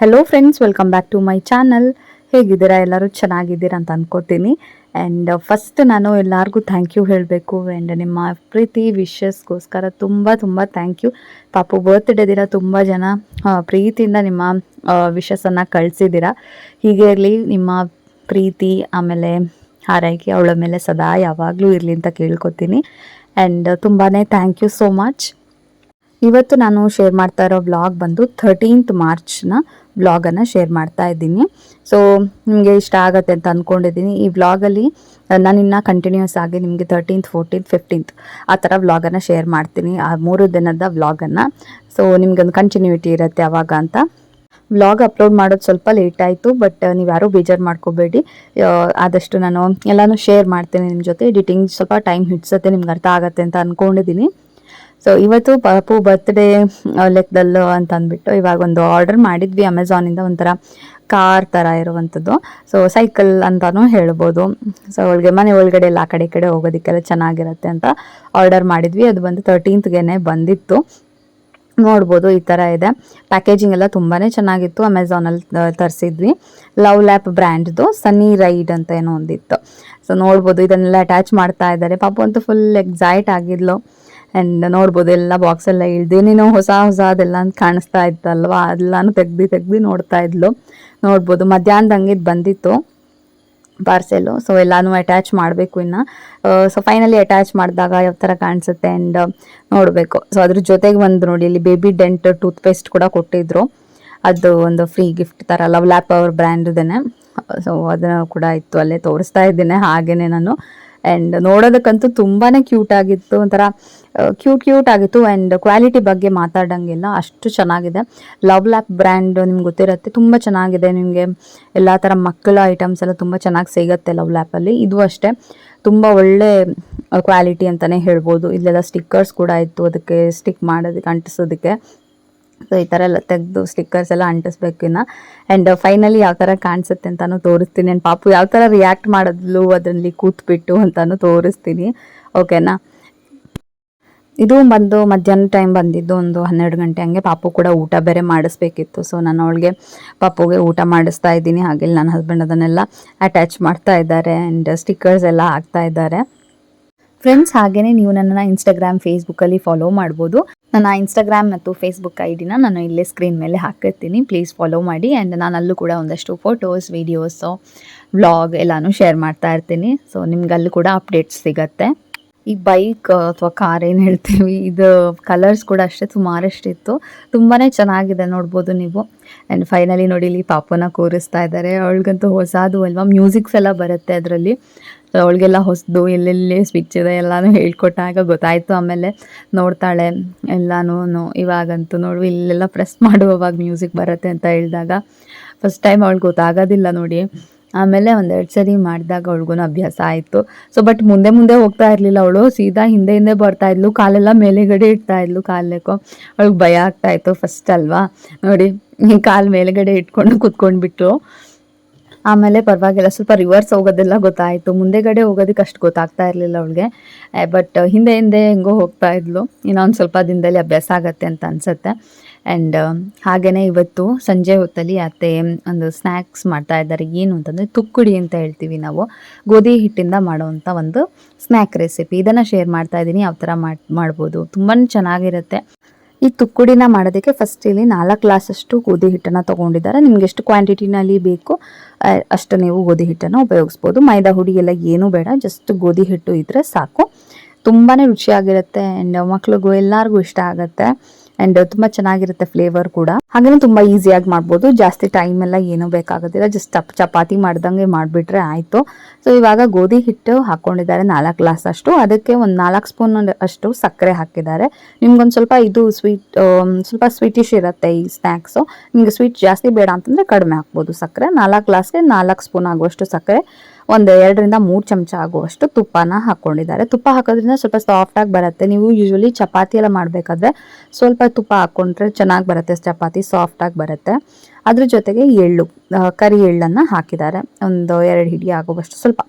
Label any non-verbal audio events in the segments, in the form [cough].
Hello friends welcome back to my channel ಹೇಗಿದ್ದೀರಾ? ಎಲ್ಲರೂ ಚೆನ್ನಾಗಿದ್ದೀರಾ ಅಂತ ಅಂದ್ಕೋತೀನಿ ಆ್ಯಂಡ್ ಫಸ್ಟ್ ನಾನು ಎಲ್ಲರಿಗೂ ಥ್ಯಾಂಕ್ ಯು ಹೇಳಬೇಕು. ಆ್ಯಂಡ್ ನಿಮ್ಮ ಪ್ರೀತಿ ವಿಶಸ್ಗೋಸ್ಕರ ತುಂಬ ತುಂಬ ಥ್ಯಾಂಕ್ ಯು ಪಾಪು ಬರ್ತ್ಡೇ ದಿನ ತುಂಬ ಜನ ಪ್ರೀತಿಯಿಂದ ನಿಮ್ಮ ವಿಶಸ್ಸನ್ನು ಕಳಿಸಿದ್ದೀರಾ. ಹೀಗೆ ಇರಲಿ, ನಿಮ್ಮ ಪ್ರೀತಿ, ಆಮೇಲೆ ಹಾರೈಕೆ ಅವಳ ಮೇಲೆ ಸದಾ ಯಾವಾಗಲೂ ಇರಲಿ ಅಂತ ಕೇಳ್ಕೊತೀನಿ. ಆ್ಯಂಡ್ ತುಂಬಾ ಥ್ಯಾಂಕ್ ಯು ಸೋ ಮಚ್ ಇವತ್ತು ನಾನು ಶೇರ್ ಮಾಡ್ತಾ ಇರೋ ಬ್ಲಾಗ್ ಬಂದು ಥರ್ಟೀನ್ತ್ ಮಾರ್ಚ್ನ ಬ್ಲಾಗನ್ನು ಶೇರ್ ಮಾಡ್ತಾ ಇದ್ದೀನಿ. ಸೊ ನಿಮಗೆ ಇಷ್ಟ ಆಗುತ್ತೆ ಅಂತ ಅಂದ್ಕೊಂಡಿದ್ದೀನಿ ಈ ವ್ಲಾಗಲ್ಲಿ ನಾನು ಇನ್ನೂ ಕಂಟಿನ್ಯೂಸ್ ಆಗಿ ನಿಮಗೆ ತರ್ಟೀನ್ತ್ ಫೋರ್ಟೀನ್ತ್ ಫಿಫ್ಟೀನ್ತ್ ಆ ಥರ ವ್ಲಾಗನ್ನು ಶೇರ್ ಮಾಡ್ತೀನಿ. ಆ ಮೂರು ದಿನದ ವ್ಲಾಗನ್ನು. ಸೊ ನಿಮ್ಗೊಂದು ಕಂಟಿನ್ಯೂಟಿ ಇರುತ್ತೆ ಅವಾಗ ಅಂತ. ವ್ಲಾಗ್ ಅಪ್ಲೋಡ್ ಮಾಡೋದು ಸ್ವಲ್ಪ ಲೇಟ್ ಆಯಿತು ಬಟ್ ನೀವು ಯಾರೂ ಬೇಜಾರು ಮಾಡ್ಕೋಬೇಡಿ. ಆದಷ್ಟು ನಾನು ಎಲ್ಲನೂ ಶೇರ್ ಮಾಡ್ತೀನಿ ನಿಮ್ಮ ಜೊತೆ. ಎಡಿಟಿಂಗ್ ಸ್ವಲ್ಪ ಟೈಮ್ ಹಿಡ್ಸುತ್ತೆ ನಿಮ್ಗೆ ಅರ್ಥ ಆಗುತ್ತೆ ಅಂತ ಅಂದ್ಕೊಂಡಿದ್ದೀನಿ ಸೊ ಇವತ್ತು ಪಾಪು ಬರ್ತ್ಡೇ ಲೆಕ್ಕದಲ್ಲೋ ಅಂತ ಅಂದ್ಬಿಟ್ಟು ಇವಾಗ ಒಂದು ಆರ್ಡರ್ ಮಾಡಿದ್ವಿ ಅಮೆಝಾನಿಂದ ಒಂಥರ ಕಾರ್ ಥರ ಇರುವಂಥದ್ದು ಸೊ ಸೈಕಲ್ ಅಂತಲೂ ಹೇಳ್ಬೋದು. ಸೊ ಅವಳಿಗೆ ಮನೆ ಒಳಗಡೆ ಎಲ್ಲ ಆ ಕಡೆ ಈ ಕಡೆ ಹೋಗೋದಕ್ಕೆಲ್ಲ ಚೆನ್ನಾಗಿರುತ್ತೆ ಅಂತ ಆರ್ಡರ್ ಮಾಡಿದ್ವಿ. ಅದು ಬಂದು ತರ್ಟೀನ್ತ್ಗೆ ಬಂದಿತ್ತು. ನೋಡ್ಬೋದು ಈ ಥರ ಇದೆ. ಪ್ಯಾಕೇಜಿಂಗ್ ಎಲ್ಲ ತುಂಬಾ ಚೆನ್ನಾಗಿತ್ತು. ಅಮೆಝಾನಲ್ಲಿ ತರಿಸಿದ್ವಿ. ಲವ್ ಲ್ಯಾಪ್ ಬ್ರ್ಯಾಂಡ್ದು ಸನ್ನಿ ರೈಡ್ ಅಂತ ಏನೋ ಒಂದಿತ್ತು. ಸೊ ನೋಡ್ಬೋದು ಇದನ್ನೆಲ್ಲ ಅಟ್ಯಾಚ್ ಮಾಡ್ತಾ ಇದ್ದಾರೆ. ಪಾಪು ಅಂತೂ ಫುಲ್ ಎಕ್ಸೈಟ್ ಆಗಿದ್ಲು. ಆ್ಯಂಡ್ ನೋಡ್ಬೋದು ಎಲ್ಲ ಬಾಕ್ಸ್ ಎಲ್ಲ ಇಳ್ದು ಏನೇನೋ ಹೊಸ ಹೊಸ ಅದೆಲ್ಲ ಅಂತ ಕಾಣಿಸ್ತಾ ಇತ್ತಲ್ವಾ? ಅದೆಲ್ಲಾನು ತೆಗ್ದು ತೆಗ್ದು ನೋಡ್ತಾ ಇದ್ಲು. ನೋಡ್ಬೋದು, ಮಧ್ಯಾಹ್ನದಂಗೆ ಇದು ಬಂದಿತ್ತು ಪಾರ್ಸೆಲು ಸೊ ಎಲ್ಲಾನು ಅಟ್ಯಾಚ್ ಮಾಡಬೇಕು ಇನ್ನು. ಸೊ ಫೈನಲಿ ಅಟ್ಯಾಚ್ ಮಾಡಿದಾಗ ಯಾವ ಥರ ಕಾಣಿಸುತ್ತೆ ಆ್ಯಂಡ್ ನೋಡಬೇಕು. ಸೊ ಅದ್ರ ಜೊತೆಗೆ ಒಂದು ನೋಡಿ, ಇಲ್ಲಿ ಬೇಬಿ ಡೆಂಟ್ ಟೂತ್ ಪೇಸ್ಟ್ ಕೂಡ ಕೊಟ್ಟಿದ್ರು. ಅದು ಒಂದು ಫ್ರೀ ಗಿಫ್ಟ್ ಥರ ಲವ್ ಲ್ಯಾಪ್ ಅವ್ರ ಬ್ರ್ಯಾಂಡ್ದೇನೆ ಸೊ ಅದನ್ನು ಕೂಡ ಇತ್ತು, ಅಲ್ಲೇ ತೋರಿಸ್ತಾ ಇದ್ದೇನೆ ಹಾಗೇ ನಾನು. ಆ್ಯಂಡ್ ನೋಡೋದಕ್ಕಂತೂ ತುಂಬಾ ಕ್ಯೂಟ್ ಆಗಿತ್ತು, ಒಂಥರ ಕ್ಯೂಟ್ ಕ್ಯೂಟ್ ಆಗಿತ್ತು. ಆ್ಯಂಡ್ ಕ್ವಾಲಿಟಿ ಬಗ್ಗೆ ಮಾತಾಡಂಗಿಲ್ಲ ಅಷ್ಟು ಚೆನ್ನಾಗಿದೆ. ಲವ್ ಲ್ಯಾಪ್ ಬ್ರ್ಯಾಂಡ್ ನಿಮ್ಗೆ ಗೊತ್ತಿರುತ್ತೆ, ತುಂಬ ಚೆನ್ನಾಗಿದೆ. ನಿಮಗೆ ಎಲ್ಲ ಥರ ಮಕ್ಕಳ ಐಟಮ್ಸ್ ಎಲ್ಲ ತುಂಬ ಚೆನ್ನಾಗಿ ಸಿಗುತ್ತೆ ಲವ್ ಲ್ಯಾಪಲ್ಲಿ ಇದು ಅಷ್ಟೇ. ತುಂಬ ಒಳ್ಳೆ ಕ್ವಾಲಿಟಿ ಅಂತಲೇ ಹೇಳ್ಬೋದು. ಇಲ್ಲೆಲ್ಲ ಸ್ಟಿಕ್ಕರ್ಸ್ ಕೂಡ ಇತ್ತು, ಅದಕ್ಕೆ ಸ್ಟಿಕ್ ಮಾಡೋದಕ್ಕೆ, ಅಂಟಿಸೋದಕ್ಕೆ. ಸೊ ಈ ಥರ ಎಲ್ಲ ತೆಗೆದು ಸ್ಟಿಕ್ಕರ್ಸ್ ಎಲ್ಲ ಅಂಟಿಸ್ಬೇಕು ಇನ್ನು. ಆ್ಯಂಡ್ ಫೈನಲಿ ಯಾವ ಥರ ಕಾಣಿಸುತ್ತೆ ಅಂತಲೂ ತೋರಿಸ್ತೀನಿ. ನನ್ನ ಪಾಪು ಯಾವ ಥರ ರಿಯಾಕ್ಟ್ ಮಾಡಿದ್ಲು ಅದರಲ್ಲಿ ಕೂತ್ಬಿಟ್ಟು ಅಂತಾನು ತೋರಿಸ್ತೀನಿ. ಓಕೆನಾ ಇದು ಬಂದು ಮಧ್ಯಾಹ್ನ ಟೈಮ್ ಬಂದಿದ್ದು ಒಂದು ಹನ್ನೆರಡು ಗಂಟೆ ಹಂಗೆ ಪಾಪು ಕೂಡ ಊಟ ಬೇರೆ ಮಾಡಿಸ್ಬೇಕಿತ್ತು. ಸೊ ನಾನು ಅವಳಿಗೆ ಪಾಪುಗೆ ಊಟ ಮಾಡಿಸ್ತಾ ಇದ್ದೀನಿ. ಹಾಗೆ ನನ್ನ ಹಸ್ಬೆಂಡ್ ಅದನ್ನೆಲ್ಲ ಅಟ್ಯಾಚ್ ಮಾಡ್ತಾ ಇದ್ದಾರೆ. ಆ್ಯಂಡ್ ಸ್ಟಿಕ್ಕರ್ಸ್ ಎಲ್ಲ ಹಾಕ್ತಾ ಇದ್ದಾರೆ. ಫ್ರೆಂಡ್ಸ್ ಹಾಗೆಯೇ ನೀವು ನನ್ನನ್ನು ಇನ್ಸ್ಟಾಗ್ರಾಮ್ ಫೇಸ್ಬುಕ್ಕಲ್ಲಿ ಫಾಲೋ ಮಾಡ್ಬೋದು. ನನ್ನ ಇನ್ಸ್ಟಾಗ್ರಾಮ್ ಮತ್ತು ಫೇಸ್ಬುಕ್ ಐ ಡಿನ ನಾನು ಇಲ್ಲೇ ಸ್ಕ್ರೀನ್ ಮೇಲೆ ಹಾಕಿರ್ತೀನಿ. ಪ್ಲೀಸ್ ಫಾಲೋ ಮಾಡಿ ಆ್ಯಂಡ್ ನಾನು ಅಲ್ಲೂ ಕೂಡ ಒಂದಷ್ಟು ಫೋಟೋಸ್ ವೀಡಿಯೋಸು ವ್ಲಾಗ್ ಎಲ್ಲನೂ ಶೇರ್ ಮಾಡ್ತಾ ಇರ್ತೀನಿ. ಸೊ ನಿಮ್ಗೆ ಅಲ್ಲೂ ಕೂಡ ಅಪ್ಡೇಟ್ಸ್ ಸಿಗತ್ತೆ. ಈ ಬೈಕ್ ಅಥವಾ ಕಾರ್ ಏನು ಹೇಳ್ತೀವಿ, ಇದು ಕಲರ್ಸ್ ಕೂಡ ಅಷ್ಟೇ ಸುಮಾರಷ್ಟಿತ್ತು. ತುಂಬಾ ಚೆನ್ನಾಗಿದೆ ನೋಡ್ಬೋದು ನೀವು. ಆ್ಯಂಡ್ ಫೈನಲಿ ನೋಡಿ ಇಲ್ಲಿ ಪಾಪನ ಕೂರಿಸ್ತಾ ಇದ್ದಾರೆ. ಅವಳಿಗಂತೂ ಹೊಸದು ಅಲ್ವಾ? ಮ್ಯೂಸಿಕ್ಸ್ ಎಲ್ಲ ಬರುತ್ತೆ ಅದರಲ್ಲಿ. ಅವಳಿಗೆಲ್ಲ ಹೊಸದು, ಎಲ್ಲೆಲ್ಲಿ ಸ್ವಿಚ್ ಇದೆ ಎಲ್ಲನೂ ಹೇಳ್ಕೊಟ್ಟಾಗ ಗೊತ್ತಾಯಿತು ಆಮೇಲೆ ನೋಡ್ತಾಳೆ, ಎಲ್ಲನೂ ಇವಾಗಂತೂ ನೋಡು, ಇಲ್ಲೆಲ್ಲ ಪ್ರೆಸ್ ಮಾಡುವವಾಗ ಮ್ಯೂಸಿಕ್ ಬರುತ್ತೆ ಅಂತ ಹೇಳಿದಾಗ ಫಸ್ಟ್ ಟೈಮ್ ಅವಳು ಗೊತ್ತಾಗೋದಿಲ್ಲ ನೋಡಿ. ಆಮೇಲೆ ಒಂದೆರಡು ಸರಿ ಮಾಡಿದಾಗ ಅವಳಿಗೂ ಅಭ್ಯಾಸ ಆಯಿತು. ಸೊ ಬಟ್ ಮುಂದೆ ಮುಂದೆ ಹೋಗ್ತಾ ಇರಲಿಲ್ಲ ಅವಳು. ಸೀದಾ ಹಿಂದೆ ಹಿಂದೆ ಬರ್ತಾ ಇದ್ಲು. ಕಾಲೆಲ್ಲ ಮೇಲೆಗಡೆ ಇಡ್ತಾ ಇದ್ಲು ಕಾಲೆಕ್ಕೋ ಅವಳಿಗೆ ಭಯ ಆಗ್ತಾ ಇತ್ತು ಫಸ್ಟ್ ಅಲ್ವಾ? ನೋಡಿ, ಕಾಲು ಮೇಲೆಗಡೆ ಇಟ್ಕೊಂಡು ಕುತ್ಕೊಂಡ್ಬಿಟ್ರು. ಆಮೇಲೆ ಪರವಾಗಿಲ್ಲ, ಸ್ವಲ್ಪ ರಿವರ್ಸ್ ಹೋಗೋದೆಲ್ಲ ಗೊತ್ತಾಯಿತು. ಮುಂದೆಗಡೆ ಹೋಗೋದಕ್ಕೆ ಅಷ್ಟು ಗೊತ್ತಾಗ್ತಾ ಇರಲಿಲ್ಲ ಅವಳಿಗೆ. ಬಟ್ ಹಿಂದೆ ಹಿಂದೆ ಹೆಂಗೋ ಹೋಗ್ತಾ ಇದ್ಲು. ಇನ್ನೊಂದು ಸ್ವಲ್ಪ ದಿನದಲ್ಲಿ ಅಭ್ಯಾಸ ಆಗತ್ತೆ ಅಂತ ಅನ್ಸುತ್ತೆ. ಆ್ಯಂಡ್ ಹಾಗೆಯೇ ಇವತ್ತು ಸಂಜೆ ಹೊತ್ತಲ್ಲಿ ಅತ್ತೆ, ಒಂದು ಸ್ನ್ಯಾಕ್ಸ್ ಮಾಡ್ತಾ ಇದ್ದಾರೆ. ಏನು ಅಂತಂದರೆ ತುಕ್ಕುಡಿ ಅಂತ ಹೇಳ್ತೀವಿ ನಾವು. ಗೋಧಿ ಹಿಟ್ಟಿಂದ ಮಾಡುವಂಥ ಒಂದು ಸ್ನ್ಯಾಕ್ ರೆಸಿಪಿ ಇದನ್ನು ಶೇರ್ ಮಾಡ್ತಾ ಇದ್ದೀನಿ. ಯಾವ ಥರ ಮಾಡ್, ಮಾಡ್ಬೋದು. ತುಂಬಾ ಚೆನ್ನಾಗಿರುತ್ತೆ. ಈ ತುಕ್ಕುಡಿನ ಮಾಡೋದಕ್ಕೆ ಫಸ್ಟ್ ಇಲ್ಲಿ ನಾಲ್ಕು ಗ್ಲಾಸಷ್ಟು ಗೋಧಿ ಹಿಟ್ಟನ್ನು ತೊಗೊಂಡಿದ್ದಾರೆ. ನಿಮ್ಗೆ ಎಷ್ಟು ಕ್ವಾಂಟಿಟಿನಲ್ಲಿ ಬೇಕು ಅಷ್ಟು ನೀವು ಗೋಧಿ ಹಿಟ್ಟನ್ನು ಉಪಯೋಗಿಸ್ಬೋದು. ಮೈದಾ ಹುಡಿ ಎಲ್ಲ ಏನೂ ಬೇಡ ಜಸ್ಟ್ ಗೋಧಿ ಹಿಟ್ಟು ಇದ್ದರೆ ಸಾಕು. ತುಂಬಾ ರುಚಿಯಾಗಿರುತ್ತೆ ಆ್ಯಂಡ್ ಮಕ್ಳಿಗೂ ಎಲ್ಲರಿಗೂ ಇಷ್ಟ ಆಗುತ್ತೆ ಆ್ಯಂಡ್ ತುಂಬ ಚೆನ್ನಾಗಿರುತ್ತೆ ಫ್ಲೇವರ್ ಕೂಡ. ಹಾಗೆಯೇ ತುಂಬ ಈಸಿಯಾಗಿ ಮಾಡ್ಬೋದು. ಜಾಸ್ತಿ ಟೈಮ್ ಎಲ್ಲ ಏನೂ ಬೇಕಾಗೋದಿಲ್ಲ. ಜಸ್ಟ್ ಚಪ್, ಚಪಾತಿ ಮಾಡ್ದಂಗೆ ಮಾಡಿಬಿಟ್ರೆ ಆಯಿತು. ಸೊ ಇವಾಗ ಗೋಧಿ ಹಿಟ್ಟು ಹಾಕ್ಕೊಂಡಿದ್ದಾರೆ ನಾಲ್ಕು ಗ್ಲಾಸ್ ಅಷ್ಟು. ಅದಕ್ಕೆ ಒಂದು ನಾಲ್ಕು ಸ್ಪೂನ್ ಅಷ್ಟು ಸಕ್ಕರೆ ಹಾಕಿದ್ದಾರೆ. ನಿಮ್ಗೊಂದು ಸ್ವಲ್ಪ ಇದು ಸ್ವೀಟ್ ಸ್ವಲ್ಪ ಸ್ವೀಟಿಶ್ ಇರುತ್ತೆ ಈ ಸ್ನ್ಯಾಕ್ಸು ನಿಮಗೆ ಸ್ವೀಟ್ ಜಾಸ್ತಿ ಬೇಡ ಅಂತಂದರೆ ಕಡಿಮೆ ಹಾಕ್ಬೋದು ಸಕ್ಕರೆ. ನಾಲ್ಕು ಗ್ಲಾಸ್ಗೆ ನಾಲ್ಕು ಸ್ಪೂನ್ ಆಗುವಷ್ಟು ಸಕ್ಕರೆ. ಒಂದು ಎರಡರಿಂದ ಮೂರು ಚಮಚ ಆಗುವಷ್ಟು ತುಪ್ಪನ ಹಾಕ್ಕೊಂಡಿದ್ದಾರೆ ತುಪ್ಪ ಹಾಕೋದ್ರಿಂದ ಸ್ವಲ್ಪ ಸಾಫ್ಟಾಗಿ ಬರುತ್ತೆ. ನೀವು ಯೂಶ್ವಲಿ ಚಪಾತಿ ಎಲ್ಲ ಮಾಡಬೇಕಾದ್ರೆ ಸ್ವಲ್ಪ ತುಪ್ಪ ಹಾಕ್ಕೊಂಡ್ರೆ ಚೆನ್ನಾಗಿ ಬರುತ್ತೆ. ಚಪಾತಿ ಸಾಫ್ಟಾಗಿ ಬರುತ್ತೆ. ಅದ್ರ ಜೊತೆಗೆ ಎಳ್ಳು ಕರಿ ಎಳ್ಳನ್ನು ಹಾಕಿದ್ದಾರೆ. ಒಂದು ಎರಡು ಹಿಡಿ ಆಗುವಷ್ಟು ಸ್ವಲ್ಪ.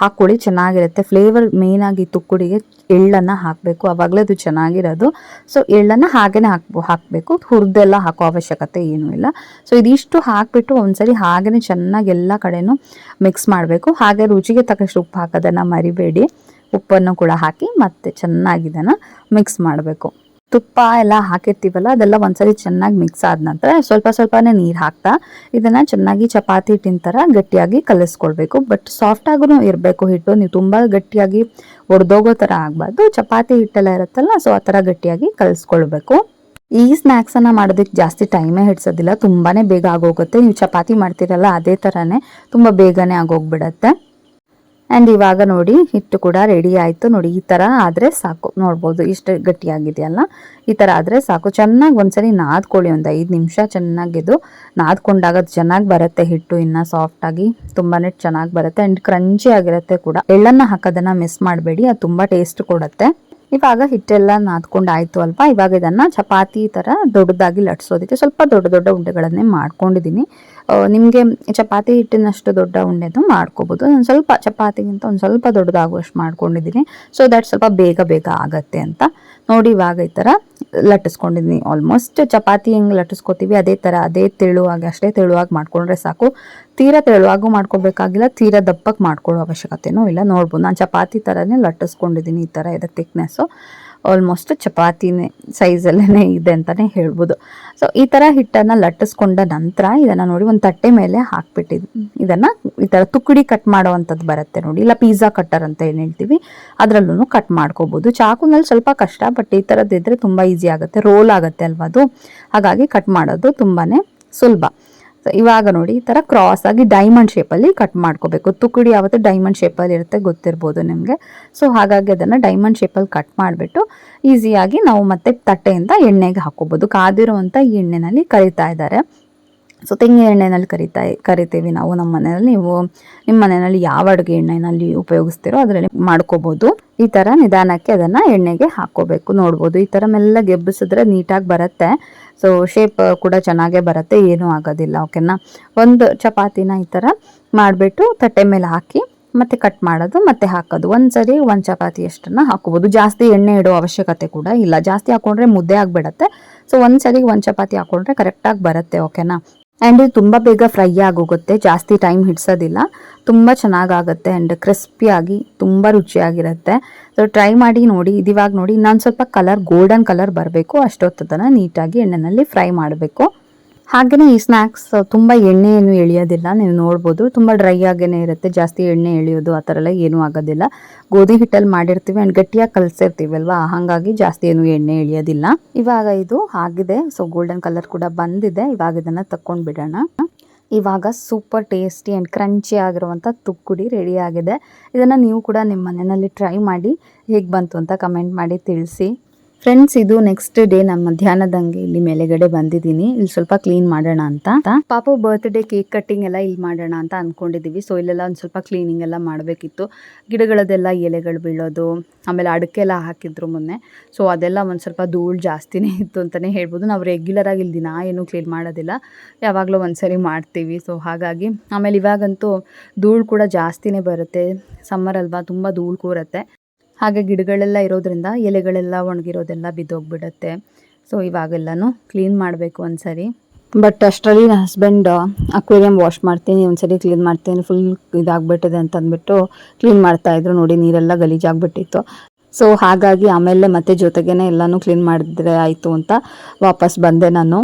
ಹಾಕ್ಕೊಳ್ಳಿ ಚೆನ್ನಾಗಿರುತ್ತೆ. ಫ್ಲೇವರ್ ಆಗಿ ತುಕ್ಕುಡಿಗೆ ಎಳ್ಳನ್ನು ಹಾಕಬೇಕು. ಅವಾಗಲೇ ಅದು ಚೆನ್ನಾಗಿರೋದು. ಸೊ ಎಳ್ಳನ್ನು ಹಾಗೇ ಹಾಕ್ಬೋ ಹಾಕಬೇಕು. ಹುರಿದೆಲ್ಲ ಹಾಕೋ ಅವಶ್ಯಕತೆ ಏನೂ ಇಲ್ಲ. ಸೊ ಇದಿಷ್ಟು ಹಾಕಿಬಿಟ್ಟು ಒಂದ್ಸರಿ ಹಾಗೇ ಚೆನ್ನಾಗಿ ಎಲ್ಲ ಕಡೆನೂ ಮಿಕ್ಸ್ ಮಾಡಬೇಕು. ಹಾಗೆ ರುಚಿಗೆ ತಕ್ಕಷ್ಟು ಉಪ್ಪು ಹಾಕೋದನ್ನು ಮರಿಬೇಡಿ. ಉಪ್ಪನ್ನು ಕೂಡ ಹಾಕಿ ಮತ್ತೆ ಚೆನ್ನಾಗಿ ಇದನ್ನು ಮಿಕ್ಸ್ ಮಾಡಬೇಕು. ತುಪ್ಪ ಎಲ್ಲ ಹಾಕಿರ್ತೀವಲ್ಲ, ಅದೆಲ್ಲ ಒಂದ್ಸರಿ ಚೆನ್ನಾಗಿ ಮಿಕ್ಸ್ ಆದ ನಂತರ ಸ್ವಲ್ಪ ಸ್ವಲ್ಪನೇ ನೀರು ಹಾಕ್ತಾ ಇದನ್ನ ಚೆನ್ನಾಗಿ ಚಪಾತಿ ಹಿಟ್ಟಿನ ಥರ ಗಟ್ಟಿಯಾಗಿ ಕಲಿಸ್ಕೊಳ್ಬೇಕು. ಬಟ್ ಸಾಫ್ಟ್ ಆಗೂ ಇರಬೇಕು ಹಿಟ್ಟು, ನೀವು ತುಂಬ ಗಟ್ಟಿಯಾಗಿ ಒಡೆದೋಗೋ ಥರ ಆಗಬಾರ್ದು. ಚಪಾತಿ ಹಿಟ್ಟೆಲ್ಲ ಇರುತ್ತಲ್ಲ ಸೊ ಆ ಥರ ಗಟ್ಟಿಯಾಗಿ ಕಲಿಸ್ಕೊಳ್ಬೇಕು. ಈ ಸ್ನ್ಯಾಕ್ಸನ್ನು ಮಾಡೋದಕ್ಕೆ ಜಾಸ್ತಿ ಟೈಮೇ ಹಿಡ್ಸೋದಿಲ್ಲ, ತುಂಬಾನೇ ಬೇಗ ಆಗೋಗುತ್ತೆ. ನೀವು ಚಪಾತಿ ಮಾಡ್ತೀರಲ್ಲ, ಅದೇ ಥರನೇ ತುಂಬ ಬೇಗನೆ ಆಗೋಗ್ಬಿಡತ್ತೆ. ಆ್ಯಂಡ್ ಇವಾಗ ನೋಡಿ, ಹಿಟ್ಟು ಕೂಡ ರೆಡಿ ಆಯಿತು ನೋಡಿ, ಈ ಥರ ಆದರೆ ಸಾಕು. ನೋಡ್ಬೋದು, ಇಷ್ಟು ಗಟ್ಟಿಯಾಗಿದೆಯಲ್ಲ? ಈ ಥರ ಆದರೆ ಸಾಕು. ಚೆನ್ನಾಗಿ ಒಂದ್ಸರಿ ನಾದ್ಕೊಳ್ಳಿ, ಒಂದು ಐದು ನಿಮಿಷ ಚೆನ್ನಾಗಿದ್ದು ನಾದ್ಕೊಂಡಾಗ ಅದು ಚೆನ್ನಾಗಿ ಬರುತ್ತೆ ಹಿಟ್ಟು ಇನ್ನು ಸಾಫ್ಟಾಗಿ ತುಂಬಾ ಚೆನ್ನಾಗಿ ಬರುತ್ತೆ ಆ್ಯಂಡ್ ಕ್ರಂಚಿ ಆಗಿರುತ್ತೆ ಕೂಡ. ಎಳ್ಳನ್ನು ಹಾಕೋದನ್ನು ಮಿಸ್ ಮಾಡಬೇಡಿ, ಅದು ತುಂಬ ಟೇಸ್ಟ್ ಕೊಡುತ್ತೆ. ಇವಾಗ ಹಿಟ್ಟೆಲ್ಲ ನಾದ್ಕೊಂಡು ಆಯಿತು ಅಲ್ವಾ? ಇವಾಗ ಇದನ್ನು ಚಪಾತಿ ಥರ ದೊಡ್ಡದಾಗಿ ಲಟ್ಸೋದಕ್ಕೆ ಸ್ವಲ್ಪ ದೊಡ್ಡ ದೊಡ್ಡ ಉಂಡೆಗಳನ್ನೇ ಮಾಡ್ಕೊಂಡಿದ್ದೀನಿ ನಿಮಗೆ ಚಪಾತಿ ಹಿಟ್ಟಿನಷ್ಟು ದೊಡ್ಡ ಉಂಡೆದು ಮಾಡ್ಕೋಬೋದು. ನಾನು ಸ್ವಲ್ಪ ಚಪಾತಿಗಿಂತ ಒಂದು ಸ್ವಲ್ಪ ದೊಡ್ಡದಾಗುವಷ್ಟು ಮಾಡ್ಕೊಂಡಿದ್ದೀನಿ. ಸೊ ದ್ಯಾಟ್ ಸ್ವಲ್ಪ ಬೇಗ ಬೇಗ ಆಗತ್ತೆ ಅಂತ. ನೋಡಿ ಇವಾಗ ಈ ಥರ ಲಟ್ಟಿಸ್ಕೊಂಡಿದ್ದೀನಿ ಆಲ್ಮೋಸ್ಟ್ ಚಪಾತಿ ಹೆಂಗೆ ಲಟ್ಟಿಸ್ಕೊತೀವಿ ಅದೇ ಥರ ಅದೇ ತೆಳುವಾಗಿ, ಅಷ್ಟೇ ತೆಳುವಾಗಿ ಮಾಡ್ಕೊಂಡ್ರೆ ಸಾಕು. ತೀರಾ ತೆಳುವಾಗೂ ಮಾಡ್ಕೋಬೇಕಾಗಿಲ್ಲ, ತೀರಾ ದಪ್ಪಕ್ಕೆ ಮಾಡ್ಕೊಳ್ಳೋ ಅವಶ್ಯಕತೆಯೂ ಇಲ್ಲ. ನೋಡ್ಬೋದು, ನಾನು ಚಪಾತಿ ಥರನೇ ಲಟ್ಟಿಸ್ಕೊಂಡಿದ್ದೀನಿ ಈ ಥರ ಇದೆ ಥಿಕ್ನೆಸ್ಸು ಆಲ್ಮೋಸ್ಟ್ ಚಪಾತಿನೇ ಸೈಜಲ್ಲೇ ಇದೆ ಅಂತಲೇ ಹೇಳ್ಬೋದು. ಸೊ ಈ ಥರ ಹಿಟ್ಟನ್ನು ಲಟ್ಟಿಸ್ಕೊಂಡ ನಂತರ ಇದನ್ನು ನೋಡಿ ಒಂದು ತಟ್ಟೆ ಮೇಲೆ ಹಾಕ್ಬಿಟ್ಟಿದ್ದು ಇದನ್ನು ಈ ಥರ ತುಕ್ಕಡಿ ಕಟ್ ಮಾಡುವಂಥದ್ದು ಬರುತ್ತೆ ನೋಡಿ, ಇಲ್ಲ ಪಿಜ್ಜಾ ಕಟ್ಟರ್ ಅಂತ ಏನು ಹೇಳ್ತೀವಿ ಅದರಲ್ಲೂ ಕಟ್ ಮಾಡ್ಕೋಬೋದು. ಚಾಕುನಲ್ಲಿ ಸ್ವಲ್ಪ ಕಷ್ಟ ಬಟ್ ಈ ಥರದ್ದಿದ್ರೆ ತುಂಬ ಈಸಿ ಆಗುತ್ತೆ ರೋಲ್ ಆಗುತ್ತೆ ಅಲ್ವಾ ಅದು? ಹಾಗಾಗಿ ಕಟ್ ಮಾಡೋದು ತುಂಬಾ ಸುಲಭ. ಇವಾಗ ನೋಡಿ, ಈ ಥರ ಕ್ರಾಸ್ ಆಗಿ ಡೈಮಂಡ್ ಶೇಪಲ್ಲಿ ಕಟ್ ಮಾಡ್ಕೋಬೇಕು. ತುಕುಡಿ ಯಾವತ್ತು ಡೈಮಂಡ್ ಶೇಪಲ್ಲಿ ಇರುತ್ತೆ ಗೊತ್ತಿರ್ಬೋದು ನಿಮಗೆ. ಸೊ ಹಾಗಾಗಿ ಅದನ್ನು ಡೈಮಂಡ್ ಶೇಪಲ್ಲಿ ಕಟ್ ಮಾಡಿಬಿಟ್ಟು ಈಸಿಯಾಗಿ ನಾವು ಮತ್ತೆ ತಟ್ಟೆಯಿಂದ ಎಣ್ಣೆಗೆ ಹಾಕೋಬೋದು. ಕಾದಿರುವಂಥ ಎಣ್ಣೆನಲ್ಲಿ ಕರಿತಾ ಇದ್ದಾರೆ. ಸೊ ತೆಂಗಿನ ಎಣ್ಣೆನಲ್ಲಿ ಕರಿತಾ, ಕರಿತೀವಿ ನಾವು ನಮ್ಮ ಮನೆಯಲ್ಲಿ. ನೀವು ನಿಮ್ಮ ಮನೆಯಲ್ಲಿ ಯಾವ ಅಡುಗೆ ಎಣ್ಣೆನಲ್ಲಿ ಉಪಯೋಗಿಸ್ತೀರೋ ಅದರಲ್ಲಿ ಮಾಡ್ಕೋಬೋದು. ಈ ಥರ ನಿಧಾನಕ್ಕೆ ಅದನ್ನು ಎಣ್ಣೆಗೆ ಹಾಕ್ಕೋಬೇಕು. ನೋಡ್ಬೋದು, ಈ ಥರ ಮೆಲ್ಲ ಗೆಬ್ಬಿಸಿದ್ರೆ ನೀಟಾಗಿ ಬರುತ್ತೆ. ಸೊ ಶೇಪ್ ಕೂಡ ಚೆನ್ನಾಗೇ ಬರುತ್ತೆ, ಏನೂ ಆಗೋದಿಲ್ಲ ಓಕೆನಾ ಒಂದು ಚಪಾತಿನ ಈ ಥರ ಮಾಡಿಬಿಟ್ಟು ತಟ್ಟೆ ಮೇಲೆ ಹಾಕಿ, ಮತ್ತೆ ಕಟ್ ಮಾಡೋದು, ಮತ್ತೆ ಹಾಕೋದು. ಒಂದ್ಸರಿ ಒಂದು ಚಪಾತಿ ಅಷ್ಟನ್ನು ಹಾಕೋಬಹುದು ಜಾಸ್ತಿ ಎಣ್ಣೆ ಇಡೋ ಅವಶ್ಯಕತೆ ಕೂಡ ಇಲ್ಲ. ಜಾಸ್ತಿ ಹಾಕೊಂಡ್ರೆ ಮುದ್ದೆ ಆಗಿಬಿಡತ್ತೆ. ಸೊ ಒಂದ್ಸರಿ ಒಂದು ಚಪಾತಿ ಹಾಕೊಂಡ್ರೆ ಕರೆಕ್ಟಾಗಿ ಬರುತ್ತೆ ಓಕೆನಾ ಆ್ಯಂಡ್ ಇದು ತುಂಬ ಬೇಗ ಫ್ರೈ ಆಗೋಗುತ್ತೆ, ಜಾಸ್ತಿ ಟೈಮ್ ಹಿಡ್ಸೋದಿಲ್ಲ. ತುಂಬ ಚೆನ್ನಾಗಾಗುತ್ತೆ ಆ್ಯಂಡ್ ಕ್ರಿಸ್ಪಿಯಾಗಿ ತುಂಬ ರುಚಿಯಾಗಿರುತ್ತೆ. ಸೊ ಟ್ರೈ ಮಾಡಿ ನೋಡಿ, ಇದಿವಾಗ ನೋಡಿ, ಇನ್ನೊಂದು ಸ್ವಲ್ಪ ಕಲರ್ ಗೋಲ್ಡನ್ ಕಲರ್ ಬರಬೇಕು. ಅಷ್ಟೊತ್ತದನ್ನು ನೀಟಾಗಿ ಎಣ್ಣೆಯಲ್ಲಿ ಫ್ರೈ ಮಾಡಬೇಕು. ಹಾಗೆಯೇ ಈ ಸ್ನ್ಯಾಕ್ಸ್ ತುಂಬ ಎಣ್ಣೆ ಏನು ಎಳೆಯೋದಿಲ್ಲ. ನೀವು ನೋಡ್ಬೋದು, ತುಂಬ ಡ್ರೈ ಆಗೇನೆ ಇರುತ್ತೆ. ಜಾಸ್ತಿ ಎಣ್ಣೆ ಎಳೆಯೋದು ಆ ಥರ ಎಲ್ಲ ಏನೂ ಆಗೋದಿಲ್ಲ. ಗೋಧಿ ಹಿಟ್ಟಲ್ಲಿ ಮಾಡಿರ್ತೀವಿ ಆ್ಯಂಡ್ ಗಟ್ಟಿಯಾಗಿ ಕಲಸಿರ್ತೀವಲ್ವಾ? ಹಾಗಾಗಿ ಜಾಸ್ತಿ ಏನು ಎಣ್ಣೆ ಎಳೆಯೋದಿಲ್ಲ. ಇವಾಗ ಇದು ಆಗಿದೆ. ಸೊ ಗೋಲ್ಡನ್ ಕಲರ್ ಕೂಡ ಬಂದಿದೆ. ಇವಾಗ ಇದನ್ನು ತಕ್ಕೊಂಡು ಬಿಡೋಣ. ಇವಾಗ ಸೂಪರ್ ಟೇಸ್ಟಿ ಆ್ಯಂಡ್ ಕ್ರಂಚಿ ಆಗಿರುವಂಥ ತುಕ್ಕುಡಿ ರೆಡಿ ಆಗಿದೆ. ಇದನ್ನು ನೀವು ಕೂಡ ನಿಮ್ಮ ಮನೆಯಲ್ಲಿ ಟ್ರೈ ಮಾಡಿ, ಹೇಗೆ ಬಂತು ಅಂತ ಕಮೆಂಟ್ ಮಾಡಿ ತಿಳಿಸಿ. ಫ್ರೆಂಡ್ಸ್ ಇದು ನೆಕ್ಸ್ಟ್ ಡೇ ನಮ್ಮ ಮಧ್ಯಾಹ್ನದಂಗೆ ಇಲ್ಲಿ ಮೇಲೆಗಡೆ ಬಂದಿದ್ದೀನಿ. ಇಲ್ಲಿ ಸ್ವಲ್ಪ ಕ್ಲೀನ್ ಮಾಡೋಣ ಅಂತ. ಪಾಪು ಬರ್ತ್ಡೇ ಕೇಕ್ ಕಟ್ಟಿಂಗ್ ಎಲ್ಲ ಇಲ್ಲಿ ಮಾಡೋಣ ಅಂತ ಅನ್ಕೊಂಡಿದ್ದೀವಿ ಸೊ ಇಲ್ಲೆಲ್ಲ ಒಂದು ಸ್ವಲ್ಪ ಕ್ಲೀನಿಂಗ್ ಎಲ್ಲ ಮಾಡಬೇಕಿತ್ತು. ಗಿಡಗಳದೆಲ್ಲ ಎಲೆಗಳು ಬೀಳೋದು, ಆಮೇಲೆ ಅಡಕೆ ಎಲ್ಲ ಹಾಕಿದ್ರು ಮೊನ್ನೆ. ಸೊ ಅದೆಲ್ಲ ಒಂದು ಸ್ವಲ್ಪ ಧೂಳು ಜಾಸ್ತಿನೇ ಇತ್ತು ಅಂತಲೇ ಹೇಳ್ಬೋದು. ನಾವು ರೆಗ್ಯುಲರ್ ಆಗಿ ಇಲ್ಲಿ ದಿನ ಏನು ಕ್ಲೀನ್ ಮಾಡೋದಿಲ್ಲ. ಯಾವಾಗಲೂ ಒಂದ್ಸರಿ ಮಾಡ್ತೀವಿ. ಸೊ ಹಾಗಾಗಿ ಆಮೇಲೆ ಇವಾಗಂತೂ ಧೂಳು ಕೂಡ ಜಾಸ್ತಿನೇ ಬರುತ್ತೆ. ಸಮ್ಮರ್ ಅಲ್ವಾ, ತುಂಬ ಧೂಳು ಕೂರತ್ತೆ. ಹಾಗೆ ಗಿಡಗಳೆಲ್ಲ ಇರೋದ್ರಿಂದ ಎಲೆಗಳೆಲ್ಲ ಒಣಗಿರೋದೆಲ್ಲ ಬಿದ್ದೋಗ್ಬಿಡುತ್ತೆ. ಸೊ ಇವಾಗೆಲ್ಲನೂ ಕ್ಲೀನ್ ಮಾಡಬೇಕು ಒಂದ್ಸರಿ. ಬಟ್ ಅಷ್ಟರಲ್ಲಿ ನನ್ನ ಹಸ್ಬೆಂಡ್ ಅಕ್ವೇರಿಯಂ ವಾಶ್ ಮಾಡ್ತೀನಿ, ಒಂದ್ಸರಿ ಕ್ಲೀನ್ ಮಾಡ್ತೀನಿ ಫುಲ್ ಇದಾಗ್ಬಿಟ್ಟಿದೆ ಅಂತ ಅಂದ್ಬಿಟ್ಟು ಕ್ಲೀನ್ ಮಾಡ್ತಾ ಇದ್ರು. ನೋಡಿ, ನೀರೆಲ್ಲ ಗಲೀಜಾಗ್ಬಿಟ್ಟಿತ್ತು. ಸೊ ಹಾಗಾಗಿ ಆಮೇಲೆ ಮತ್ತೆ ಜೊತೆಗೇನೆ ಎಲ್ಲನೂ ಕ್ಲೀನ್ ಮಾಡಿದ್ರೆ ಆಯಿತು ಅಂತ ವಾಪಸ್ ಬಂದೆ ನಾನು.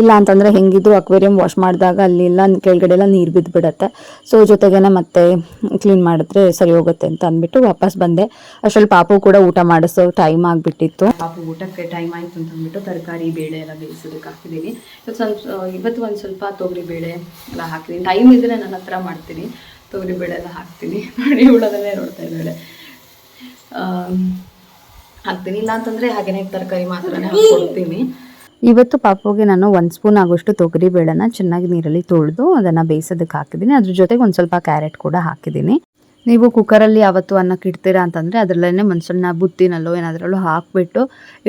ಇಲ್ಲ ಅಂತಂದ್ರೆ ಹೆಂಗಿದ್ರು ಅಕ್ವೇರಿಯಂ ವಾಶ್ ಮಾಡಿದಾಗ ಅಲ್ಲಿ ಎಲ್ಲ ಕೆಳಗಡೆ ಎಲ್ಲ ನೀರು ಬಿದ್ದುಬಿಡತ್ತೆ ಸೊ ಜೊತೆಗೇನೆ ಮತ್ತೆ ಕ್ಲೀನ್ ಮಾಡಿದ್ರೆ ಸರಿ ಹೋಗುತ್ತೆ ಅಂತ ಅಂದ್ಬಿಟ್ಟು ವಾಪಸ್ ಬಂದೆ. ಅಷ್ಟರಲ್ಲಿ ಪಾಪು ಕೂಡ ಊಟ ಮಾಡಿಸೋ ಟೈಮ್ ಆಗಿಬಿಟ್ಟಿತ್ತು. ಪಾಪು ಊಟಕ್ಕೆ ಟೈಮ್ ಆಯ್ತು ಅಂತ ಅಂದ್ಬಿಟ್ಟು ತರಕಾರಿ, ಬೇಳೆ ಎಲ್ಲ ಬೇಯಿಸೋದಕ್ಕೆ ಹಾಕಿದ್ದೀನಿ. ಇವತ್ತು ಒಂದು ಸ್ವಲ್ಪ ತೊಗರಿ ಬೇಳೆ ಎಲ್ಲ ಹಾಕಿದ್ದೀನಿ. ಟೈಮ್ ಇದ್ರೆ ನನ್ನ ಹತ್ರ ಮಾಡ್ತೀನಿ. ತೊಗರಿ ಬೇಳೆ ಎಲ್ಲ ಹಾಕ್ತೀನಿ. ಮಾಡಿ ಉಳೋದನ್ನೇ ನೋಡ್ತಾ ಇದ್ದಾಳೆ. ಹಾಕ್ತೀನಿ. ಇಲ್ಲ ಅಂತಂದ್ರೆ ಹಾಗೇನೆ ತರಕಾರಿ ಮಾತ್ರನೇ ಹಾಕ್ಕೊಡ್ತೀನಿ. ಇವತ್ತು ಪಾಪುಗೆ ನಾನು ಒಂದು ಸ್ಪೂನ್ ಆಗೋಷ್ಟು ತೊಗರಿ ಬೇಳೆನ ಚೆನ್ನಾಗಿ ನೀರಲ್ಲಿ ತೊಳೆದು ಅದನ್ನು ಬೇಯಿಸೋದಕ್ಕೆ ಹಾಕಿದ್ದೀನಿ. ಅದ್ರ ಜೊತೆಗೆ ಒಂದು ಸ್ವಲ್ಪ ಕ್ಯಾರೆಟ್ ಕೂಡ ಹಾಕಿದ್ದೀನಿ. ನೀವು ಕುಕ್ಕರಲ್ಲಿ ಯಾವತ್ತು ಅನ್ನಕ್ಕೆ ಇಡ್ತೀರಾ ಅಂತಂದರೆ ಅದರಲ್ಲೇ ಒಂದು ಸಣ್ಣ ಬುತ್ತಿನಲ್ಲೋ ಏನಾದ್ರಲ್ಲೂ ಹಾಕಿಬಿಟ್ಟು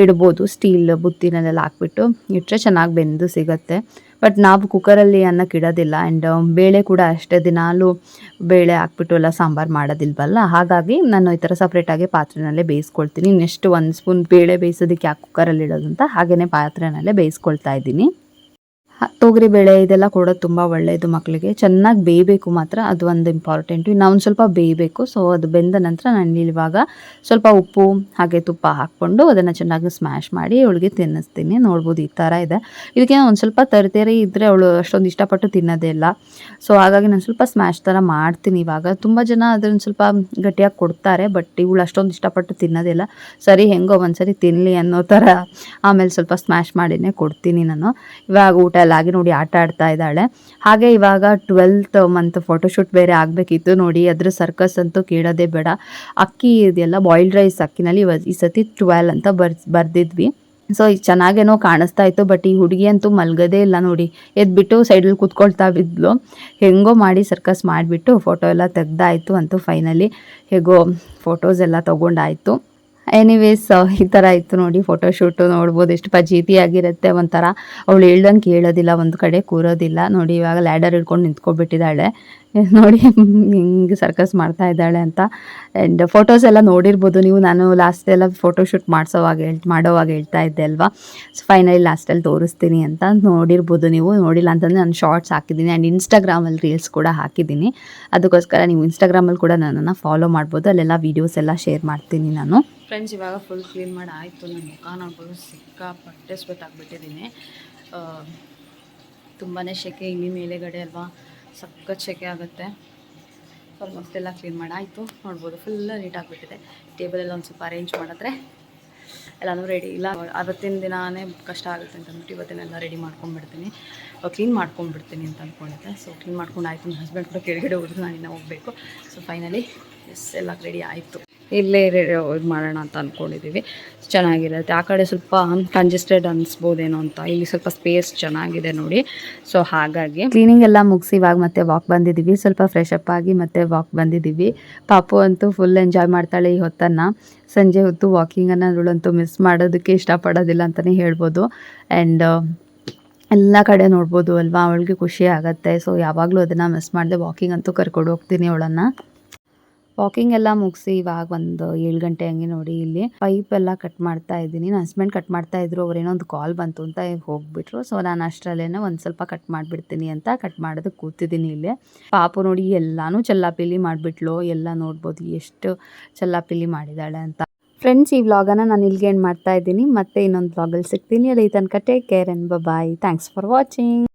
ಇಡ್ಬೋದು. ಸ್ಟೀಲ್ ಬುತ್ತಿನಲ್ಲೆಲ್ಲ ಹಾಕ್ಬಿಟ್ಟು ಇಟ್ಟರೆ ಚೆನ್ನಾಗಿ ಬೆಂದು ಸಿಗುತ್ತೆ. ಬಟ್ ನಾವು ಕುಕ್ಕರಲ್ಲಿ ಅನ್ನಕ್ಕೆ ಇಡೋದಿಲ್ಲ ಆ್ಯಂಡ್ ಬೇಳೆ ಕೂಡ ಅಷ್ಟೇ ದಿನಾಲು ಬೇಳೆ ಹಾಕ್ಬಿಟ್ಟು ಎಲ್ಲ ಸಾಂಬಾರು ಮಾಡೋದಿಲ್ವಲ್ಲ? ಹಾಗಾಗಿ ನಾನು ಈ ಥರ ಸಪ್ರೇಟಾಗಿ ಪಾತ್ರೆನಲ್ಲೇ ಬೇಯಿಸ್ಕೊಳ್ತೀನಿ. ನೆಕ್ಸ್ಟ್ ಒಂದು ಸ್ಪೂನ್ ಬೇಳೆ ಬೇಯಿಸೋದಕ್ಕೆ ಯಾಕೆ ಕುಕ್ಕರಲ್ಲಿ ಇಡೋದು ಅಂತ ಹಾಗೆಯೇ ಪಾತ್ರೆನಲ್ಲೇ ಬೇಯಿಸ್ಕೊಳ್ತಾ ಇದ್ದೀನಿ. ತೊಗರಿ ಬೇಳೆ ಇದೆಲ್ಲ ಕೊಡೋದು ತುಂಬ ಒಳ್ಳೆಯದು ಮಕ್ಕಳಿಗೆ ಚೆನ್ನಾಗಿ ಬೇಯಬೇಕು ಮಾತ್ರ, ಅದು ಒಂದು ಇಂಪಾರ್ಟೆಂಟು ಇನ್ನು ಸ್ವಲ್ಪ ಬೇಯಬೇಕು ಸೊ ಅದು ಬೆಂದ ನಂತರ ನಾನು ಇವಾಗ ಸ್ವಲ್ಪ ಉಪ್ಪು, ಹಾಗೆ ತುಪ್ಪ ಹಾಕ್ಕೊಂಡು ಅದನ್ನು ಚೆನ್ನಾಗಿ ಸ್ಮ್ಯಾಶ್ ಮಾಡಿ ಅವಳಿಗೆ ತಿನ್ನಿಸ್ತೀನಿ. ನೋಡ್ಬೋದು ಈ ಥರ ಇದೆ. ಇದಕ್ಕೆ ಒಂದು ಸ್ವಲ್ಪ ತರಿತೇರಿ ಇದ್ದರೆ ಅವಳು ಅಷ್ಟೊಂದು ಇಷ್ಟಪಟ್ಟು ತಿನ್ನೋದೇ ಇಲ್ಲ. ಸೊ ಹಾಗಾಗಿ ನಾನು ಸ್ವಲ್ಪ ಸ್ಮ್ಯಾಶ್ ಥರ ಮಾಡ್ತೀನಿ ಇವಾಗ. ತುಂಬ ಜನ ಅದನ್ನು ಸ್ವಲ್ಪ ಗಟ್ಟಿಯಾಗಿ ಕೊಡ್ತಾರೆ ಬಟ್ ಇವಳು ಅಷ್ಟೊಂದು ಇಷ್ಟಪಟ್ಟು ತಿನ್ನೋದಿಲ್ಲ ಸರಿ, ಹೆಂಗೋ ಒಂದ್ಸರಿ ತಿನ್ನಲಿ ಅನ್ನೋ ಥರ ಆಮೇಲೆ ಸ್ವಲ್ಪ ಸ್ಮ್ಯಾಶ್ ಮಾಡಿನೇ ಕೊಡ್ತೀನಿ ನಾನು. ಇವಾಗ ಊಟ ಆಗಿ ನೋಡಿ ಆಟ ಆಡ್ತಾ ಇದ್ದಾಳೆ. ಹಾಗೆ ಇವಾಗ ಟ್ವೆಲ್ತ್ ಮಂತ್ ಫೋಟೋಶೂಟ್ ಬೇರೆ ಆಗಬೇಕಿತ್ತು ನೋಡಿ, ಅದ್ರ ಸರ್ಕಸ್ ಅಂತೂ ಕೇಳೋದೇ ಬೇಡ. ಅಕ್ಕಿ ಇದೆಲ್ಲ ಬಾಯ್ಲ್ಡ್ ರೈಸ್ ಅಕ್ಕಿನಲ್ಲಿ ಈ ಸತಿ ಟ್ವೆಲ್ ಅಂತ ಬರ್, ಬರ್ದಿದ್ವಿ. ಸೊ ಚೆನ್ನಾಗೇನೋ ಕಾಣಿಸ್ತಾ ಇತ್ತು ಬಟ್ ಈ ಹುಡುಗಿ ಅಂತೂ ಮಲ್ಗದೇ ಇಲ್ಲ ನೋಡಿ. ಎದ್ಬಿಟ್ಟು ಸೈಡಲ್ಲಿ ಕೂತ್ಕೊಳ್ತಾ ಬಿದ್ಲು ಹೆಂಗೋ ಮಾಡಿ ಸರ್ಕಸ್ ಮಾಡಿಬಿಟ್ಟು ಫೋಟೋ ಎಲ್ಲ ತೆಗ್ದಾಯಿತು ಅಂತೂ ಫೈನಲಿ ಹೇಗೋ ಫೋಟೋಸ್ ಎಲ್ಲ ತೊಗೊಂಡಾಯ್ತು. ಎನಿವೇಸ್ ಈ ಥರ ಇತ್ತು ನೋಡಿ ಫೋಟೋಶೂಟು ನೋಡ್ಬೋದು. ಎಷ್ಟು ಪಜೀತಿ ಆಗಿರುತ್ತೆ ಒಂಥರ. ಅವಳು ಹೇಳ್ದಂಗೆ ಕೇಳೋದಿಲ್ಲ, ಒಂದು ಕಡೆ ಕೂರೋದಿಲ್ಲ. ನೋಡಿ ಇವಾಗ ಲ್ಯಾಡರ್ ಹಿಡ್ಕೊಂಡು ನಿಂತ್ಕೊಬಿಟ್ಟಿದ್ದಾಳೆ. [laughs] ನೋಡಿ, ಹಿಂಗೆ ಸರ್ಕಸ್ ಮಾಡ್ತಾ ಇದ್ದಾಳೆ ಅಂತ. ಆ್ಯಂಡ್ ಫೋಟೋಸ್ ಎಲ್ಲ ನೋಡಿರ್ಬೋದು. ನೀವು ನಾನು ಲಾಸ್ಟ್ ಎಲ್ಲ ಫೋಟೋಶೂಟ್ ಮಾಡಿಸೋವಾಗ ಹೇಳ್, ಮಾಡೋವಾಗ ಹೇಳ್ತಾ ಇದ್ದೆ ಅಲ್ವಾ? ಫೈನಲಿ ಲಾಸ್ಟಲ್ಲಿ ತೋರಿಸ್ತೀನಿ ಅಂತ ನೋಡಿರ್ಬೋದು ನೀವು. ನೋಡಿಲ್ಲ ಅಂತಂದರೆ ನಾನು ಶಾರ್ಟ್ಸ್ ಹಾಕಿದ್ದೀನಿ ಆ್ಯಂಡ್ ಇನ್ಸ್ಟಾಗ್ರಾಮಲ್ಲಿ ರೀಲ್ಸ್ ಕೂಡ ಹಾಕಿದ್ದೀನಿ. ಅದಕ್ಕೋಸ್ಕರ ನೀವು ಇನ್ಸ್ಟಾಗ್ರಾಮಲ್ಲಿ ಕೂಡ ನನ್ನನ್ನು ಫಾಲೋ ಮಾಡ್ಬೋದು. ಅಲ್ಲೆಲ್ಲ ವೀಡಿಯೋಸ್ ಎಲ್ಲ ಶೇರ್ ಮಾಡ್ತೀನಿ ನಾನು. ಫ್ರೆಂಡ್ಸ್ ಇವಾಗ ಫುಲ್ ಕ್ಲೀನ್ ಮಾಡಿ, ಆಯಿತು. ನನ್ನ ಮುಖ ನೋಡ್ಬೋದು ಸಿಕ್ಕಾಪಟ್ಟೆ ಸ್ವೆಟ್ ಆಗಿಬಿಟ್ಟಿದ್ದೀನಿ. ತುಂಬಾ ಶೆಕೆ ಇಲ್ಲಿ ಮೇಲೆಗಡೆ ಅಲ್ವಾ? ಸಖತ್ ಸೆಕೆ ಆಗುತ್ತೆ. ಆಲ್ಮೋಸ್ಟ್ ಎಲ್ಲ ಕ್ಲೀನ್ ಮಾಡಿ. ಆಯಿತು, ನೋಡ್ಬೋದು. ಫುಲ್ ನೀಟಾಗಿಬಿಟ್ಟಿದೆ ಟೇಬಲೆಲ್ಲ ಒಂದು ಸ್ವಲ್ಪ ಅರೇಂಜ್ ಮಾಡಿದ್ರೆ ಎಲ್ಲನೂ ರೆಡಿ ಇಲ್ಲ ಅವತ್ತಿನ ದಿನಾನೇ ಕಷ್ಟ ಆಗುತ್ತೆ ಅಂತ ಅಂದ್ಬಿಟ್ಟು ಇವತ್ತಿನೆಲ್ಲ ರೆಡಿ ಮಾಡ್ಕೊಂಡ್ಬಿಡ್ತೀನಿ. ಕ್ಲೀನ್ ಮಾಡ್ಕೊಂಡ್ಬಿಡ್ತೀನಿ ಅಂತ ಅಂದ್ಕೊಂಡಿದ್ದೆ ಸೊ ಕ್ಲೀನ್ ಮಾಡ್ಕೊಂಡು ಆಯಿತು. ನನ್ನ ಹಸ್ಬೆಂಡ್ ಕೂಡ ಕೆಳಗಡೆ ಹೋದ್ರು. ನಾನು ಇನ್ನೂ ಹೋಗಬೇಕು. ಸೊ ಫೈನಲಿ ಎಸ್ ಎಲ್ಲ ರೆಡಿ ಆಯಿತು. ಇಲ್ಲೇ ಇದು ಮಾಡೋಣ ಅಂತ ಅಂದ್ಕೊಂಡಿದ್ದೀವಿ ಚೆನ್ನಾಗಿರುತ್ತೆ. ಆ ಕಡೆ ಸ್ವಲ್ಪ ಕಂಜೆಸ್ಟೆಡ್ ಅನಿಸ್ಬೋದೇನೋ ಅಂತ. ಇಲ್ಲಿ ಸ್ವಲ್ಪ ಸ್ಪೇಸ್ ಚೆನ್ನಾಗಿದೆ ನೋಡಿ. ಸೊ ಹಾಗಾಗಿ ಕ್ಲೀನಿಂಗ್ ಎಲ್ಲ ಮುಗಿಸಿ ಇವಾಗ ಮತ್ತೆ ವಾಕ್ ಬಂದಿದ್ದೀವಿ ಸ್ವಲ್ಪ ಫ್ರೆಶ್ ಅಪ್ ಆಗಿ ಮತ್ತೆ ವಾಕ್ ಬಂದಿದ್ದೀವಿ ಪಾಪು ಅಂತೂ ಫುಲ್ ಎಂಜಾಯ್ ಮಾಡ್ತಾಳೆ ಈ ಹೊತ್ತನ್ನು. ಸಂಜೆ ಹೊತ್ತು ವಾಕಿಂಗನ್ನು ಅವಳಂತೂ ಮಿಸ್ ಮಾಡೋದಕ್ಕೆ ಇಷ್ಟಪಡೋದಿಲ್ಲ ಅಂತಲೇ ಹೇಳ್ಬೋದು. ಆ್ಯಂಡ್ ಎಲ್ಲ ಕಡೆ ನೋಡ್ಬೋದು ಅಲ್ವಾ? ಅವಳಿಗೆ ಖುಷಿ ಆಗುತ್ತೆ. ಸೊ ಯಾವಾಗಲೂ ಅದನ್ನು ಮಿಸ್ ಮಾಡಿದೆ ವಾಕಿಂಗ್ ಅಂತೂ ಕರ್ಕೊಂಡು ಹೋಗ್ತೀನಿ ಅವಳನ್ನು. ವಾಕಿಂಗ್ ಎಲ್ಲ ಮುಗಿಸಿ ಇವಾಗ ಒಂದು ಏಳು ಗಂಟೆ ಹಂಗೆ ನೋಡಿ ಇಲ್ಲಿ ಪೈಪ್ ಎಲ್ಲ ಕಟ್ ಮಾಡ್ತಾ ಇದ್ದೀನಿ. ನನ್ನ ಹಸ್ಬೆಂಡ್ ಕಟ್ ಮಾಡ್ತಾ ಇದ್ರು ಅವ್ರೇನೋ ಒಂದು ಕಾಲ್ ಬಂತು ಅಂತ ಹೋಗ್ಬಿಟ್ರು. ಸೊ ನಾನು ಅಷ್ಟರಲ್ಲೇನೆ ಒಂದು ಸ್ವಲ್ಪ ಕಟ್ ಮಾಡಿಬಿಡ್ತೀನಿ ಅಂತ ಕಟ್ ಮಾಡೋದಕ್ಕೆ ಕೂತಿದ್ದೀನಿ ಇಲ್ಲಿ. ಪಾಪು ನೋಡಿ ಎಲ್ಲಾನು ಚಲ್ಲಾಪಿಲಿ ಮಾಡಿಬಿಟ್ಲು. ಎಲ್ಲ ನೋಡ್ಬೋದು ಎಷ್ಟು ಚಲ್ಲಾಪಿಲಿ ಮಾಡಿದಾಳೆ ಅಂತ. ಫ್ರೆಂಡ್ಸ್ ಈ ವ್ಲಾಗನ್ನ ನಾನು ಇಲ್ಲಿಗೆ ಏನು ಮಾಡ್ತಾ ಇದ್ದೀನಿ. ಮತ್ತೆ ಇನ್ನೊಂದು ವ್ಲಾಗಲ್ಲಿ ಸಿಗ್ತೀನಿ. ಅಲ್ಲಿ ತನಕ take care and bye thanks for watching